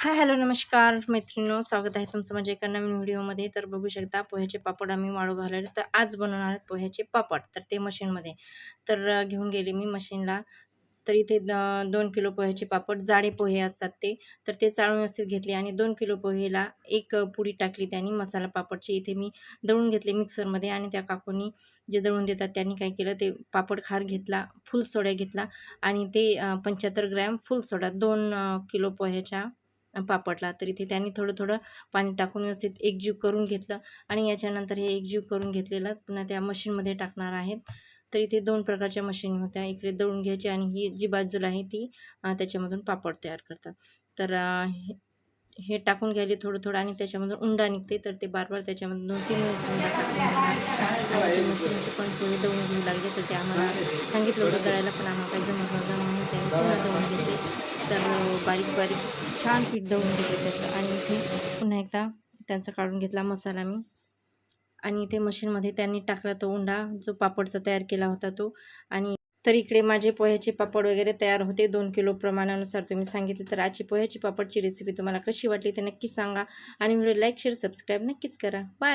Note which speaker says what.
Speaker 1: Hi hello नमस्कार मैत्रिणो स्वागत आहे तुमचं माझ्या एका नवीन व्हिडिओमध्ये. तर बघू शकता पोह्याचे पापड आम्ही वाळू घालले तर आज बनवणार आहेत पोह्याचे पापड. तर ते मशीनमध्ये. तर घेऊन गेले मी मशीनला. तर इथे द- दोन किलो पोह्याचे पापड जाडे पोहे असतात ते. तर ते चाळून व्यवस्थित घेतले आणि दोन किलो पोहेला एक पुडी टाकली त्यांनी मसाला पापडची. इथे मी दळून घेतले मिक्सरमध्ये आणि त्या काकूनी जे दळून देतात त्यांनी काय केलं ते पापड खार घेतला फुल सोड्या घेतला आणि ते पंच्याहत्तर ग्रॅम फुल सोडा दोन किलो पोह्याच्या पापडला तर इथे त्यांनी थोडं थोडं पाणी टाकून व्यवस्थित एकजीव करून घेतलं आणि याच्यानंतर हे एकजीव करून घेतलेलं पुन्हा त्या मशीनमध्ये टाकणार आहेत. तर इथे दोन प्रकारच्या मशीन होत्या इकडे दळून घ्यायची आणि ही जी बाजूला आहे ती त्याच्यामधून पापड तयार करतात. तर हे- हे टाकून घ्यायले थोडं थोडं आणि त्याच्यामधून उंडा निघते तर ते बार बार त्याच्यामधून दोन तीन वेळेस उंडा टाकून पण थोडी दळून घेऊ लागले तर ते आम्हाला सांगितलं होतं दळायला पण आम्हाला काही जमत नव्हतं म्हणून त्यांनी पुन्हा दळून घेतले. तर बारीक बारीक छान पीठ दळून घेतलं त्याचं. आणि इथे पुन्हा एकदा त्यांचा काढून घेतला मसाला मी. आणि इथे मशीनमध्ये त्यांनी टाकला तो उंडा जो पापडचा तयार केला होता तो. आणि तर इकडे माझे पोह्याचे पापड वगैरे तयार होते दोन किलो प्रमाणानुसार. तुम्ही सांगितले तर आजची पोह्याची पापडची रेसिपी तुम्हाला कशी वाटली ते नक्की सांगा. आणि व्हिडिओ लाईक शेअर सबस्क्राईब नक्कीच करा. बाय